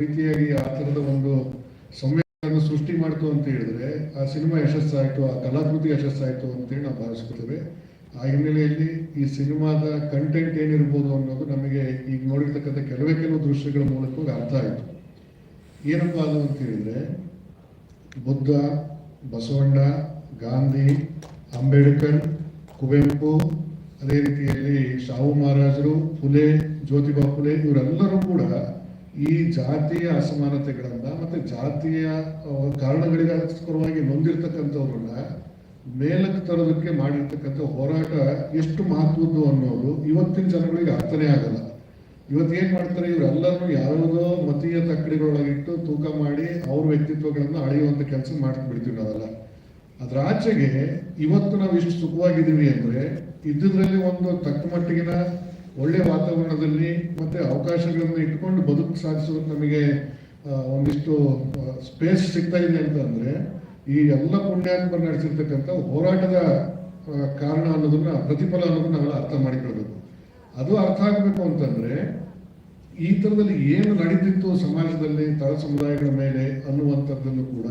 ರೀತಿಯಾಗಿ ಆ ಥರದ ಒಂದು ಸಂವೇದನೆ ಸೃಷ್ಟಿ ಮಾಡ್ತು ಅಂತ ಹೇಳಿದ್ರೆ, ಆ ಸಿನಿಮಾ ಯಶಸ್ಸಾಯಿತು, ಆ ಕಲಾಕೃತಿ ಯಶಸ್ಸಾಯಿತು ಅಂತೇಳಿ ನಾವು ಭಾವಿಸ್ಕೊಳ್ತೇವೆ. ಆ ಹಿನ್ನೆಲೆಯಲ್ಲಿ ಈ ಸಿನಿಮಾದ ಕಂಟೆಂಟ್ ಏನಿರ್ಬೋದು ಅನ್ನೋದು ನಮಗೆ ಈಗ ನೋಡಿರ್ತಕ್ಕಂಥ ಕೆಲವೇ ಕೆಲವು ದೃಶ್ಯಗಳ ಮೂಲಕ ಅರ್ಥ ಆಯಿತು. ಏನಪ್ಪ ಅದು ಅಂತ ಹೇಳಿದ್ರೆ, ಬುದ್ಧ, ಬಸವಣ್ಣ, ಗಾಂಧಿ, ಅಂಬೇಡ್ಕರ್, ಕುವೆಂಪು, ಅದೇ ರೀತಿಯಲ್ಲಿ ಶಾಹು ಮಹಾರಾಜರು ಫುಲೆ ಜ್ಯೋತಿಬಾ ಫುಲೆ ಇವರೆಲ್ಲರೂ ಕೂಡ ಈ ಜಾತಿಯ ಅಸಮಾನತೆಗಳನ್ನ ಮತ್ತೆ ಜಾತಿಯ ಕಾರಣಗಳಿಗೋಸ್ಕರವಾಗಿ ನೊಂದಿರ್ತಕ್ಕಂಥವ್ರನ್ನ ಮೇಲಕ್ಕೆ ತರೋದಕ್ಕೆ ಮಾಡಿರ್ತಕ್ಕಂಥ ಹೋರಾಟ ಎಷ್ಟು ಮಹತ್ವದ್ದು ಅನ್ನೋದು ಇವತ್ತಿನ ಜನಗಳಿಗೆ ಅರ್ಥನೇ ಆಗಲ್ಲ. ಇವತ್ತು ಏನ್ ಮಾಡ್ತಾರೆ ಇವರೆಲ್ಲರೂ ಯಾವುದೋ ಮತೀಯ ತಕ್ಕಡಿಗಳೊಳಗಿಟ್ಟು ತೂಕ ಮಾಡಿ ಅವ್ರ ವ್ಯಕ್ತಿತ್ವಗಳನ್ನ ಅಳೆಯುವಂತ ಕೆಲಸ ಮಾಡ್ಬಿಡ್ತೀವಿ ನಾವೆಲ್ಲ ಅದ್ರ ಆಚೆಗೆ ಇವತ್ತು ನಾವು ಇಷ್ಟು ಸುಖವಾಗಿದ್ದೀವಿ ಅಂದ್ರೆ ಇದ್ದುದ್ರಲ್ಲಿ ಒಂದು ತಕ್ಕ ಮಟ್ಟಿಗಿನ ಒಳ್ಳೆ ವಾತಾವರಣದಲ್ಲಿ ಮತ್ತೆ ಅವಕಾಶಗಳನ್ನು ಇಟ್ಕೊಂಡು ಬದುಕು ಸಾಧಿಸುವ ನಮಗೆ ಒಂದಿಷ್ಟು ಸ್ಪೇಸ್ ಸಿಗ್ತಾ ಇದೆ ಅಂತಂದ್ರೆ, ಈ ಎಲ್ಲ ಪುಣ್ಯಾತ್ಮ ನಡೆಸಿರ್ತಕ್ಕಂಥ ಹೋರಾಟದ ಕಾರಣ ಅನ್ನೋದನ್ನ, ಪ್ರತಿಫಲ ಅನ್ನೋದನ್ನ ನಾವೆಲ್ಲ ಅರ್ಥ ಮಾಡಿಕೊಳ್ಬೇಕು. ಅದು ಅರ್ಥ ಆಗಬೇಕು ಅಂತಂದ್ರೆ, ಈ ಥರದಲ್ಲಿ ಏನು ನಡೀತಿತ್ತು ಸಮಾಜದಲ್ಲಿ ತಳ ಸಮುದಾಯಗಳ ಮೇಲೆ ಅನ್ನುವಂಥದ್ದನ್ನು ಕೂಡ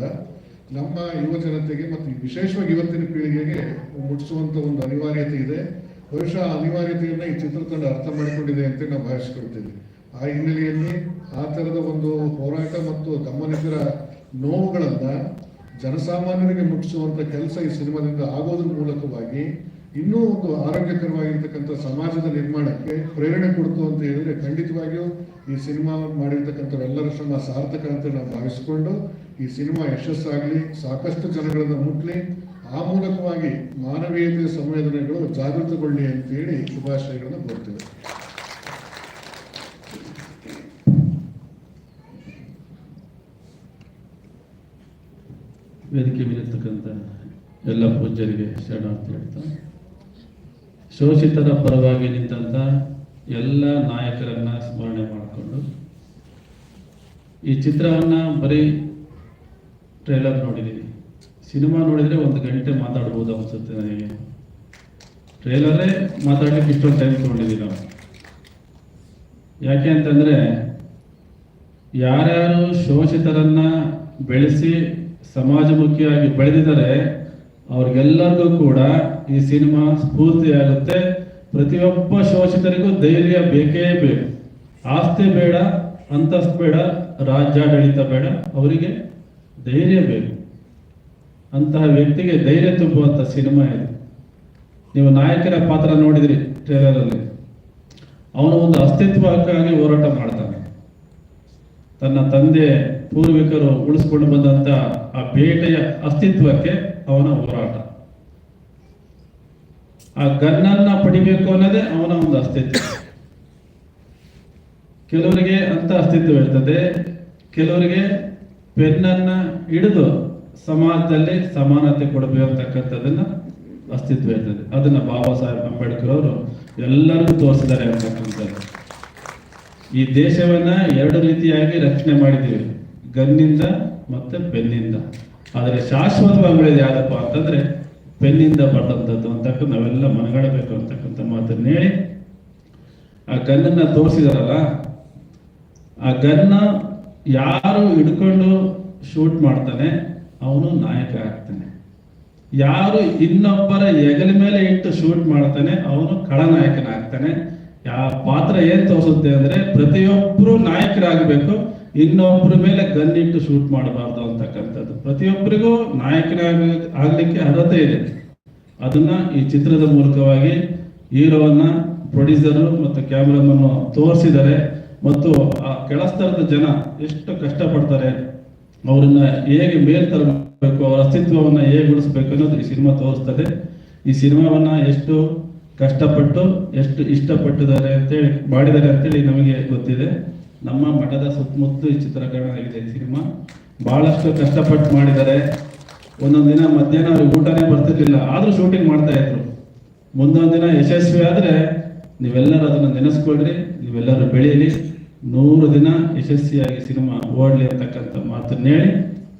ನಮ್ಮ ಯುವ ಜನತೆಗೆ ಮತ್ತು ವಿಶೇಷವಾಗಿ ಇವತ್ತಿನ ಪೀಳಿಗೆಗೆ ಮುಟ್ಟಿಸುವಂತ ಒಂದು ಅನಿವಾರ್ಯತೆ ಇದೆ. ಬಹುಶಃ ಅನಿವಾರ್ಯತೆಯನ್ನು ಈ ಚಿತ್ರತಂಡ ಅರ್ಥ ಮಾಡಿಕೊಂಡಿದೆ ಅಂತ ನಾವು ಭಾವಿಸ್ಕೊಳ್ತೀವಿ. ಆ ಹಿನ್ನೆಲೆಯಲ್ಲಿ ಆ ಥರದ ಒಂದು ಹೋರಾಟ ಮತ್ತು ತಮ್ಮನಿತರ ನೋವುಗಳನ್ನ ಜನಸಾಮಾನ್ಯರಿಗೆ ಮುಟ್ಟಿಸುವಂಥ ಕೆಲಸ ಈ ಸಿನಿಮಾದಿಂದ ಆಗೋದ್ರ ಮೂಲಕವಾಗಿ ಇನ್ನೂ ಒಂದು ಆರೋಗ್ಯಕರವಾಗಿರ್ತಕ್ಕಂಥ ಸಮಾಜದ ನಿರ್ಮಾಣಕ್ಕೆ ಪ್ರೇರಣೆ ಕೊಡ್ತು ಅಂತ ಹೇಳಿದ್ರೆ ಖಂಡಿತವಾಗಿಯೂ ಈ ಸಿನಿಮಾ ಮಾಡಿರ್ತಕ್ಕಂಥವೆಲ್ಲರ ಶ್ರಮ ಸಾರ್ಥಕ ಅಂತ ನಾವು ಭಾವಿಸಿಕೊಂಡು ಈ ಸಿನಿಮಾ ಯಶಸ್ಸಾಗಲಿ, ಸಾಕಷ್ಟು ಜನಗಳನ್ನು ಮುಟ್ಲಿ ಆ ಮೂಲಕವಾಗಿ ಮಾನವೀಯತೆಯ ಸಂವೇದನೆಗಳು ಜಾಗೃತಗೊಳ್ಳಿ ಅಂತೇಳಿ ಶುಭಾಶಯಗಳನ್ನು ಕೋರ್ತೇವೆ. ವೇದಿಕೆ ಮೇಲಿರ್ತಕ್ಕಂಥ ಎಲ್ಲ ಪೂಜ್ಯರಿಗೆ ಶರಣಾರ್ಥಿ ಹೇಳ್ತಾ ಶೋಷಿತರ ಪರವಾಗಿ ನಿಂತಹ ಎಲ್ಲ ನಾಯಕರನ್ನ ಸ್ಮರಣೆ ಮಾಡಿಕೊಂಡು ಈ ಚಿತ್ರವನ್ನ ಬರೀ ಟ್ರೇಲರ್ ನೋಡಿದ್ದೀನಿ ಸಿನಿಮಾ ನೋಡಿದ್ರೆ ಒಂದು ಗಂಟೆ ಮಾತಾಡ್ಬೋದು ಅನ್ಸುತ್ತೆ ನನಗೆ. ಟ್ರೇಲರೇ ಮಾತಾಡಲಿಕ್ಕೆ ಇಷ್ಟೊಂದು ಟೈಮ್ ತೊಗೊಂಡಿದ್ದೀವಿ ನಾವು ಯಾಕೆ ಅಂತಂದ್ರೆ ಯಾರ್ಯಾರು ಶೋಷಿತರನ್ನ ಬೆಳೆಸಿ ಸಮಾಜಮುಖಿಯಾಗಿ ಬೆಳೆದಿದ್ದಾರೆ, ಅವ್ರಿಗೆಲ್ಲರಿಗೂ ಕೂಡ ಈ ಸಿನಿಮಾ ಸ್ಫೂರ್ತಿಯಾಗುತ್ತೆ ಪ್ರತಿಯೊಬ್ಬ ಶೋಷಿತರಿಗೂ ಧೈರ್ಯ ಬೇಕೇ ಬೇಕು. ಆಸ್ತಿ ಬೇಡ, ಅಂತಸ್ತು ಬೇಡ, ರಾಜ್ಯಾಡಳಿತ ಬೇಡ, ಅವರಿಗೆ ಧೈರ್ಯ ಬೇಕು. ಅಂತಹ ವ್ಯಕ್ತಿಗೆ ಧೈರ್ಯ ತುಂಬುವಂತಹ ಸಿನಿಮಾ ಇದು. ನೀವು ನಾಯಕರ ಪಾತ್ರ ನೋಡಿದ್ರಿ ಟ್ರೇಲರ್ ಅಲ್ಲಿ ಅವನು ಒಂದು ಅಸ್ತಿತ್ವಕ್ಕಾಗಿ ಹೋರಾಟ ಮಾಡ್ತಾನೆ. ತನ್ನ ತಂದೆ ಪೂರ್ವಿಕರು ಉಳಿಸ್ಕೊಂಡು ಬಂದಂತ ಆ ಬೇಟೆಯ ಅಸ್ತಿತ್ವಕ್ಕೆ ಅವನ ಹೋರಾಟ. ಆ ಗನ್ನನ್ನ ಪಡಿಬೇಕು ಅನ್ನೋದೇ ಅವನ ಒಂದು ಅಸ್ತಿತ್ವ. ಕೆಲವರಿಗೆ ಅಂತ ಅಸ್ತಿತ್ವ ಇರ್ತದೆ, ಕೆಲವರಿಗೆ ಪೆನ್ನನ್ನ ಹಿಡಿದು ಸಮಾಜದಲ್ಲಿ ಸಮಾನತೆ ಕೊಡಬೇಕಂತಕ್ಕಂಥದ್ದನ್ನ ಅಸ್ತಿತ್ವ ಇರ್ತದೆ. ಅದನ್ನ ಬಾಬಾ ಸಾಹೇಬ್ ಅಂಬೇಡ್ಕರ್ ಅವರು ಎಲ್ಲರಿಗೂ ತೋರಿಸಿದ್ದಾರೆ ಅಂತಕ್ಕಂಥದ್ದು. ಈ ದೇಶವನ್ನ ಎರಡು ರೀತಿಯಾಗಿ ರಕ್ಷಣೆ ಮಾಡಿದ್ದೀವಿ. ಗನ್ನಿಂದ ಮತ್ತೆ ಬೆನ್ನಿಂದ ಆದರೆ ಶಾಶ್ವತವಾಗಿ ಉಳಿದ ಯಾವ್ದಪ್ಪ ಅಂತಂದ್ರೆ ಬೆನ್ನಿಂದ ಬರ್ತಂಥದ್ದು ಅಂತಕ್ಕಂಥ ನಾವೆಲ್ಲ ಮನಗಾಡಬೇಕು ಅಂತಕ್ಕಂಥ ಮಾತನ್ನ ಹೇಳಿ ಆ ಗನ್ನನ್ನ ತೋರಿಸಿದಾರಲ್ಲ, ಆ ಗನ್ನ ಯಾರು ಹಿಡ್ಕೊಂಡು ಶೂಟ್ ಮಾಡ್ತಾನೆ ಅವನು ನಾಯಕ ಆಗ್ತಾನೆ. ಯಾರು ಇನ್ನೊಬ್ಬರ ಹೆಗಲ ಮೇಲೆ ಇಟ್ಟು ಶೂಟ್ ಮಾಡ್ತಾನೆ, ಅವನು ಖಳನಾಯಕನಾಗ್ತಾನೆ. ಯಾವ ಪಾತ್ರ ಏನ್ ತೋರಿಸುತ್ತೆ ಅಂದ್ರೆ ಪ್ರತಿಯೊಬ್ಬರು ನಾಯಕರಾಗಬೇಕು ಇನ್ನೊಬ್ಬರ ಮೇಲೆ ಗನ್ನಿಟ್ಟು ಶೂಟ್ ಮಾಡಬಾರ್ದು ಅಂತಕ್ಕಂಥದ್ದು. ಪ್ರತಿಯೊಬ್ಬರಿಗೂ ನಾಯಕನಾಗ ಆಗ್ಲಿಕ್ಕೆ ಅರ್ಹತೆ ಇದೆ. ಅದನ್ನ ಈ ಚಿತ್ರದ ಮೂಲಕವಾಗಿ ಹೀರೋವನ್ನ ಪ್ರೊಡ್ಯೂಸರು ಮತ್ತು ಕ್ಯಾಮ್ರಾಮನ್ ತೋರಿಸಿದ್ದಾರೆ. ಮತ್ತು ಆ ಕೆಳಸ್ತರದ ಜನ ಎಷ್ಟು ಕಷ್ಟಪಡ್ತಾರೆ ಅವರನ್ನ ಹೇಗೆ ಮೇಲ್ ತರಬೇಕು, ಅವರ ಅಸ್ತಿತ್ವವನ್ನ ಹೇಗೆ ಉಳಿಸ್ಬೇಕು ಅನ್ನೋದು ಈ ಸಿನಿಮಾ ತೋರಿಸ್ತದೆ. ಈ ಸಿನಿಮಾವನ್ನ ಎಷ್ಟು ಕಷ್ಟಪಟ್ಟು, ಎಷ್ಟು ಇಷ್ಟಪಟ್ಟಿದ್ದಾರೆ ಅಂತೇಳಿ, ಮಾಡಿದ್ದಾರೆ ಅಂತೇಳಿ ನಮಗೆ ಗೊತ್ತಿದೆ. ನಮ್ಮ ಮಠದ ಸುತ್ತಮುತ್ತ ಈ ಚಿತ್ರೀಕರಣ ಆಗಿದೆ ಈ ಸಿನಿಮಾ. ಬಹಳಷ್ಟು ಕಷ್ಟಪಟ್ಟು ಮಾಡಿದ್ದಾರೆ. ಒಂದೊಂದು ದಿನ ಮಧ್ಯಾಹ್ನ ಅವ್ರಿಗೆ ಊಟನೇ ಬರ್ತಿರ್ಲಿಲ್ಲ. ಆದ್ರೂ ಶೂಟಿಂಗ್ ಮಾಡ್ತಾ ಇದ್ರು. ಮುಂದೊಂದು ದಿನ ಯಶಸ್ವಿ ಆದ್ರೆ ನೀವೆಲ್ಲರೂ ಅದನ್ನ ನೆನೆಸ್ಕೊಳ್ರಿ, ನೀವೆಲ್ಲರೂ ಬೆಳೀಲಿ ನೂರು ದಿನ ಯಶಸ್ವಿಯಾಗಿ ಸಿನಿಮಾ ಓಡಲಿ ಅಂತಕ್ಕಂಥ ಮಾತನ್ನೇಳಿ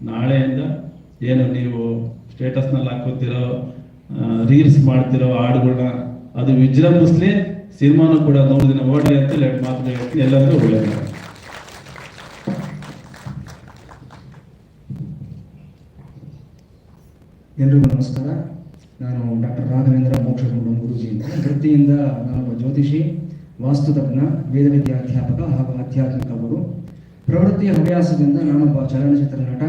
ನಾಳೆಯಿಂದ ಏನು ನೀವು ಸ್ಟೇಟಸ್ನಲ್ಲಿ ಹಾಕೋತಿರೋ ರೀಲ್ಸ್ ಮಾಡ್ತಿರೋ ಹಾಡುಗಳನ್ನ ಅದು ವಿಜೃಂಭಿಸ್ಲಿ, ಸಿನಿಮಾನು ಕೂಡ ನೂರು ದಿನ ಓಡಲಿ ಅಂತ ಎರಡು ಮಾತು ಹೇಳ್ತೀನಿ. ಎಲ್ಲರಿಗೂ ಒಳ್ಳೆಯದು ಎಲ್ರಿಗೂ ನಮಸ್ಕಾರ. ನಾನು ಡಾಕ್ಟರ್ ರಾಘವೇಂದ್ರ ಮೋಕ್ಷಗುಂಡ ಗುರುಜಿ ವೃತ್ತಿಯಿಂದ ನಾನೊಬ್ಬ ಜ್ಯೋತಿಷಿ. ವಾಸ್ತುತಜ್ಞ ವೇದ ವಿದ್ಯಾಧ್ಯಾಪಕ ಹಾಗೂ ಆಧ್ಯಾತ್ಮಿಕ ಗುರು ಪ್ರವೃತ್ತಿಯ ಹವ್ಯಾಸದಿಂದ ನಾನೊಬ್ಬ ಚಲನಚಿತ್ರ ನಟ,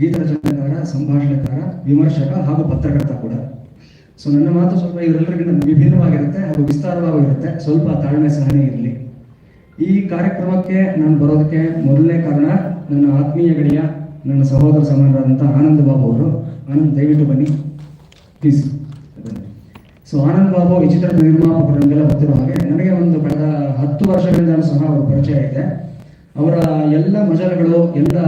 ಗೀತರಚನೆಕಾರ, ಸಂಭಾಷಣೆಕಾರ, ವಿಮರ್ಶಕ ಹಾಗೂ ಪತ್ರಕರ್ತ ಕೂಡ. ಸೊ ನನ್ನ ಮಾತು ಸ್ವಲ್ಪ ಇವರೆಲ್ಲರಿಗಿಂತ ವಿಭಿನ್ನವಾಗಿರುತ್ತೆ ಹಾಗೂ ವಿಸ್ತಾರವಾಗಿರುತ್ತೆ ಸ್ವಲ್ಪ ತಾಳ್ಮೆ ಸಹನೆ ಇರಲಿ. ಈ ಕಾರ್ಯಕ್ರಮಕ್ಕೆ ನಾನು ಬರೋದಕ್ಕೆ ಮೊದಲನೇ ಕಾರಣ ನನ್ನ ಆತ್ಮೀಯ ಗಡಿಯ ನನ್ನ ಸಹೋದರ ಸಮಾನರಾದಂಥ ಆನಂದ ಬಾಬು ಅವರು. ಆನಂದ್, ದಯವಿಟ್ಟು ಬನ್ನಿ. ಪ್ಲೀಸ್ ಸೊ ಆನಂದ್ ಬಾಬು ವಿಚಿತ್ರ ನಿರ್ಮಾಪಕರು ನಮಗೆಲ್ಲ ಗೊತ್ತಿರೋ ಹಾಗೆ, ನನಗೆ ಒಂದು ಕಳೆದ ಹತ್ತು ವರ್ಷಗಳಿಂದ ಸಹ ಅವರ ಪರಿಚಯ ಇದೆ ಅವರ ಎಲ್ಲ ಮಜಲ್ಗಳು, ಎಲ್ಲ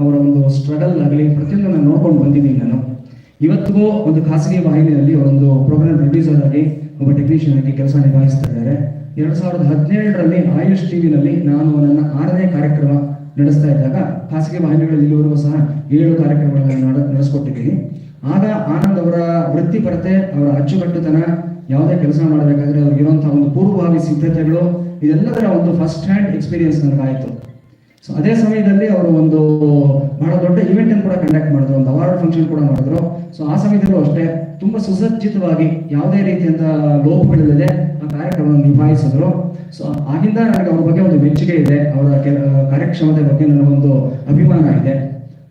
ಅವರ ಒಂದು ಸ್ಟ್ರಗಲ್ ಆಗಲಿ, ಪ್ರತಿಯೊಂದು ನಾನು ನೋಡ್ಕೊಂಡು ಬಂದಿದ್ದೀನಿ ನಾನು. ಇವತ್ತಿಗೂ ಒಂದು ಖಾಸಗಿ ವಾಹಿನಿಯಲ್ಲಿ ಅವರೊಂದು ಪ್ರೋಗ್ರಾಮ್ ಪ್ರೊಡ್ಯೂಸರ್ ಆಗಿ, ಒಬ್ಬ ಟೆಕ್ನಿಷಿಯನ್ ಆಗಿ ಕೆಲಸ ನಿಭಾಯಿಸ್ತಾ ಇದ್ದಾರೆ. ಎರಡ್ ಸಾವಿರದ ಹದಿನೇಳರಲ್ಲಿ ಆಯುಷ್ ಟಿವಿನಲ್ಲಿ ನಾನು ನನ್ನ ಆರನೇ ಕಾರ್ಯಕ್ರಮ ನಡೆಸ್ತಾ ಇದ್ದಾಗ ಖಾಸಗಿ ವಾಹಿನಿಗಳಲ್ಲಿ ಇಲ್ಲಿವರೆಗೂ ಸಹ ಏಳು ಕಾರ್ಯಕ್ರಮಗಳನ್ನು ನಡ- ನಡೆಸ್ಕೊಟ್ಟಿದ್ದೀನಿ ಆಗ ಆನಂದ್ ಅವರ ವೃತ್ತಿಪರತೆ ಅವರ ಅಚ್ಚುಕಟ್ಟುತನ, ಯಾವುದೇ ಕೆಲಸ ಮಾಡಬೇಕಾದ್ರೆ ಅವ್ರಿಗಿರುವಂತಹ ಒಂದು ಪೂರ್ವಭಾವಿ ಸಿದ್ಧತೆಗಳು, ಇದೆಲ್ಲದರ ಒಂದು ಫಸ್ಟ್ ಹ್ಯಾಂಡ್ ಎಕ್ಸ್ಪೀರಿಯನ್ಸ್ ನನಗಾಯಿತು ಸೊ ಅದೇ ಸಮಯದಲ್ಲಿ ಅವರು ಒಂದು ಬಹಳ ದೊಡ್ಡ ಇವೆಂಟ್ ಅನ್ನು ಕೂಡ ಕಂಡಕ್ಟ್ ಮಾಡಿದ್ರು, ಒಂದು ಅವಾರ್ಡ್ ಫಂಕ್ಷನ್ ಕೂಡ ಮಾಡಿದ್ರು. ಸೊ ಆ ಸಮಯದಲ್ಲೂ ಅಷ್ಟೇ ತುಂಬಾ ಸುಸಜ್ಜಿತವಾಗಿ ಯಾವುದೇ ರೀತಿಯಂತ ಲೋಪಗಳಿಲ್ಲದೆ ಆ ಕಾರ್ಯಕ್ರಮವನ್ನು ನಿಭಾಯಿಸಿದ್ರು. ಸೊ ಆಗಿಂದ ನನಗೆ ಅವ್ರ ಬಗ್ಗೆ ಒಂದು ಮೆಚ್ಚುಗೆ ಇದೆ, ಅವರ ಕಾರ್ಯಕ್ಷಮತೆ ಬಗ್ಗೆ ನನಗೊಂದು ಅಭಿಮಾನ ಇದೆ.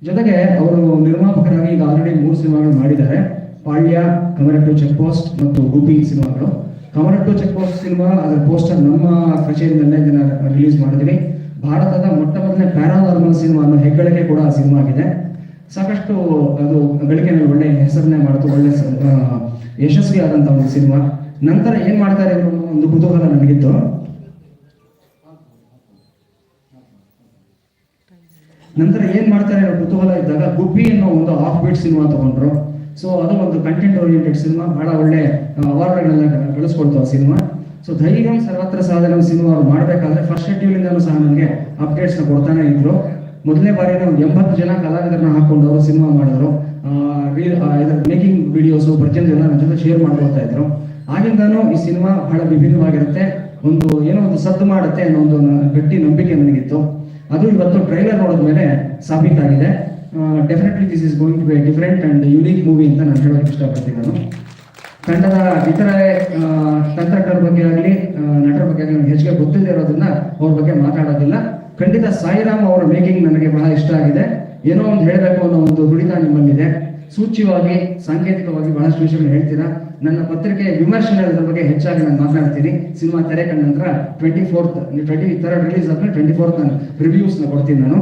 ಜೊತೆಗೆ ಅವರು ನಿರ್ಮಾಪಕರಾಗಿ ಈಗ ಆಲ್ರೆಡಿ ಮೂರು ಸಿನಿಮಾಗಳು ಮಾಡಿದ್ದಾರೆ. ಪಾಳ್ಯ ಕಮರಟ್ಟು ಚೆಕ್ ಪೋಸ್ಟ್ ಮತ್ತು ಗುಬ್ಬಿ ಸಿನಿಮಾಗಳು. ಕಮರಟ್ಟು ಚೆಕ್ ಪೋಸ್ಟ್ ಸಿನಿಮಾ, ಅದರ ಪೋಸ್ಟರ್ ನಮ್ಮ ಕಚೇರಿನಲ್ಲೇ ಇದನ್ನ ರಿಲೀಸ್ ಮಾಡಿದ್ವಿ. ಭಾರತದ ಮೊಟ್ಟ ಮೊದಲನೇ ಪ್ಯಾರಾನಾರ್ಮಲ್ ಸಿನಿಮಾ ಅನ್ನೋ ಹೆಗ್ಗಳಿಕೆ ಕೂಡ ಆ ಸಿನಿಮಾ ಆಗಿದೆ ಸಾಕಷ್ಟು ಅದು ಗಳಿಕೆನಲ್ಲಿ ಒಳ್ಳೆ ಹೆಸರನ್ನೇ ಮಾಡಿತು, ಒಳ್ಳೆ ಯಶಸ್ವಿ ಆದಂತ ಒಂದು ಸಿನಿಮಾ. ನಂತರ ಏನ್ ಮಾಡ್ತಾರೆ ಅನ್ನೋ ಒಂದು ಕುತೂಹಲ ನನಗಿತ್ತು. ನಂತರ ಏನ್ ಮಾಡ್ತಾರೆ, ಕುತೂಹಲ ಇದ್ದಾಗ ಗುಬ್ಬಿ ಅನ್ನೋ ಒಂದು ಆಫ್ ಬೀಟ್ ಸಿನಿಮಾ ತಗೊಂಡ್ರು. ಸೊ ಅದು ಒಂದು ಕಂಟೆಂಟ್ ಓರಿಯೆಂಟೆಡ್ ಸಿನಿಮಾ, ಬಹಳ ಒಳ್ಳೆ ಅವಾರ್ಡ್ಗಳನ್ನ ಗಳಿಸ್ಕೊಳ್ತು ಆ ಸಿನಿಮಾ. ಸೊ ಧೈರ್ಯಂ ಸರ್ವತ್ರ ಸಾಧನ ಸಿನಿಮಾ ಅವ್ರು ಮಾಡಬೇಕಾದ್ರೆ ಫಸ್ಟ್ ಶೆಡ್ಯೂಲ್ ಸಹ ನನಗೆ ಅಪ್ಡೇಟ್ಸ್ನ ಕೊಡ್ತಾನೆ ಇದ್ರು. ಮೊದಲನೇ ಬಾರಿ ಒಂದು ಎಂಬತ್ತು ಜನ ಕಲಾವಿದರನ್ನ ಹಾಕೊಂಡು ಅವರು ಸಿನಿಮಾ ಮಾಡಿದ್ರು. ಮೇಕಿಂಗ್ ವಿಡಿಯೋಸ್ ಪ್ರತಿಯೊಂದು ಜನ ನನ್ನ ಜೊತೆ ಶೇರ್ ಮಾಡ್ಕೊಳ್ತಾ ಇದ್ರು. ಆಗಿಂದಾನು ಈ ಸಿನಿಮಾ ಬಹಳ ವಿಭಿನ್ನವಾಗಿರುತ್ತೆ. ಒಂದು, ಏನೋ ಒಂದು ಸದ್ದು ಮಾಡುತ್ತೆ ಅನ್ನೋ ಒಂದು ಗಟ್ಟಿ ನಂಬಿಕೆ ನನಗಿತ್ತು. ಅದು ಇವತ್ತು ಟ್ರೈಲರ್ ನೋಡಿದ್ಮೇಲೆ ಸಾಬೀತಾಗಿದೆ definitely this is going to be different and unique movie ಅಂತ ನಾನು ಹೇಳೋಕೆ ಇಷ್ಟಪಡ್ತೀನಿ ನಾನು. ತಂಡದ ಇತರೆ ತಂತ್ರಜ್ಞರ ಬಗ್ಗೆ ಆಗಲಿ ನಟರ ಬಗ್ಗೆ ಆಗಲಿ ಹೆಚ್ಚಿಗೆ ಗೊತ್ತಿಲ್ಲದೆ ಇರೋದನ್ನ ಅವ್ರ ಬಗ್ಗೆ ಮಾತಾಡೋದಿಲ್ಲ. ಖಂಡಿತ ಸಾಯಿರಾಮ್ ಅವರ ಮೇಕಿಂಗ್ ನನಗೆ ಬಹಳ ಇಷ್ಟ ಆಗಿದೆ. ಏನೋ ಒಂದು ಹೇಳಬೇಕು ಅನ್ನೋ ಒಂದು ಹುಡಿತ ನಿಮ್ಮಲ್ಲಿದೆ. ಸೂಚ್ಯವಾಗಿ ಸಾಂಕೇತಿಕವಾಗಿ ಬಹಳಷ್ಟು ವಿಷಯಗಳು ಹೇಳ್ತೀರಾ? ನನ್ನ ಪತ್ರಿಕೆ ವಿಮರ್ಶನದ ಬಗ್ಗೆ ಹೆಚ್ಚಾಗಿ ನಾನು ಮಾತಾಡ್ತೀನಿ. ಸಿನಿಮಾ ತೆರೆ ಕಂಡ ನಂತರ ಟ್ವೆಂಟಿ ಫೋರ್ತ್ ಟ್ವೆಂಟಿ ಥರ ರಿಲೀಸ್ ಆದ್ಮೇಲೆ ಟ್ವೆಂಟಿ ಫೋರ್ತ್ ನಾನು ರಿವ್ಯೂಸ್ನ ಕೊಡ್ತೀನಿ ನಾನು.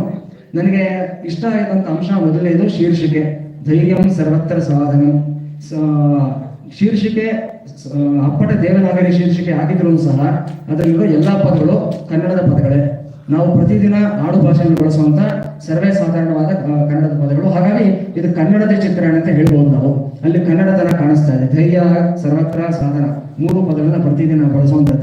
ನನಗೆ ಇಷ್ಟ ಆದಂತ ಅಂಶ ಮೊದಲನೇದು ಶೀರ್ಷಿಕೆ. ಧೈರ್ಯಂ ಸರ್ವತ್ರ ಸಾಧನ. ಶೀರ್ಷಿಕೆ ಅಪ್ಪಟ ದೇವನಾಗರಿ ಶೀರ್ಷಿಕೆ ಆಗಿದ್ರು ಸಹ, ಅದರಲ್ಲಿರೋ ಎಲ್ಲಾ ಪದಗಳು ಕನ್ನಡದ ಪದಗಳೇ. ನಾವು ಪ್ರತಿದಿನ ಆಡು ಭಾಷೆಯನ್ನು ಬಳಸುವಂತ ಸರ್ವೇ ಸಾಧಾರಣವಾದ ಕನ್ನಡದ ಪದಗಳು. ಹಾಗಾಗಿ ಇದು ಕನ್ನಡದ ಚಿತ್ರಣ ಅಂತ ಹೇಳ್ಬೋದು ನಾವು. ಅಲ್ಲಿ ಕನ್ನಡ ತರ ಕಾಣಿಸ್ತಾ ಇದೆ. ಧೈರ್ಯ, ಸರ್ವತ್ರ, ಸಾಧನ. ಮೂರು ಪದಗಳನ್ನ ಪ್ರತಿದಿನ ಬಳಸುವಂತದ್ದು